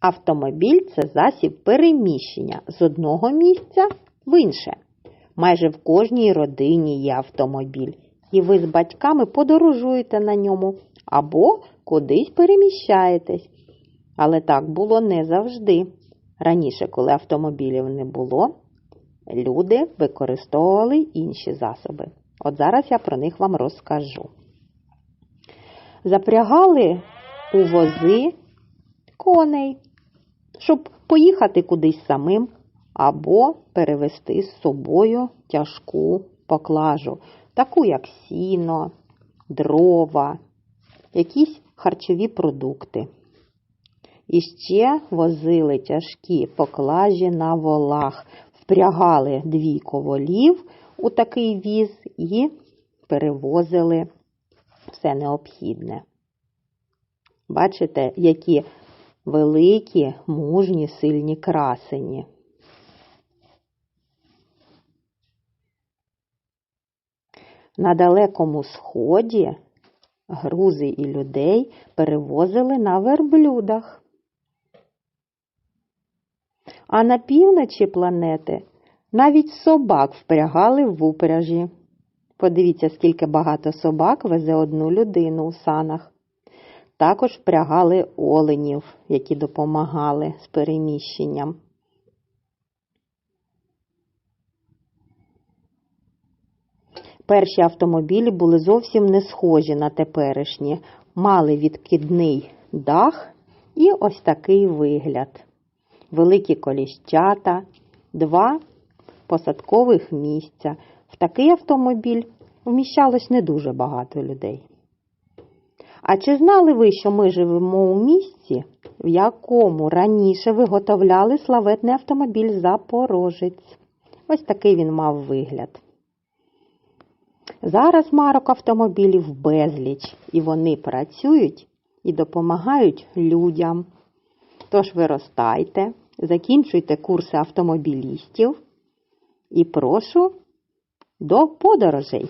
Автомобіль це засіб переміщення з одного місця в інше. Майже в кожній родині є автомобіль, і ви з батьками подорожуєте на ньому або кудись переміщаєтесь. Але так було не завжди. Раніше, коли автомобілів не було, люди використовували інші засоби. От зараз я про них вам розкажу. Запрягали у вози коней, щоб поїхати кудись самим або перевезти з собою тяжку поклажу, таку як сіно, дрова, якісь харчові продукти. І ще возили тяжкі поклажі на волах, впрягали двійко волів у такий віз і перевозили все необхідне. Бачите, які великі, мужні, сильні красені. На далекому сході грузи і людей перевозили на верблюдах. А на півночі планети навіть собак впрягали в упряжі. Подивіться, скільки багато собак везе одну людину у санах. Також впрягали оленів, які допомагали з переміщенням. Перші автомобілі були зовсім не схожі на теперішні, мали відкидний дах і ось такий вигляд. Великі коліщата, два посадкових місця. В такий автомобіль вміщалось не дуже багато людей. А чи знали ви, що ми живемо у місці, в якому раніше виготовляли славетний автомобіль Запорожець? Ось такий він мав вигляд. Зараз марок автомобілів безліч, і вони працюють і допомагають людям. Тож виростайте, закінчуйте курси автомобілістів і прошу до подорожей.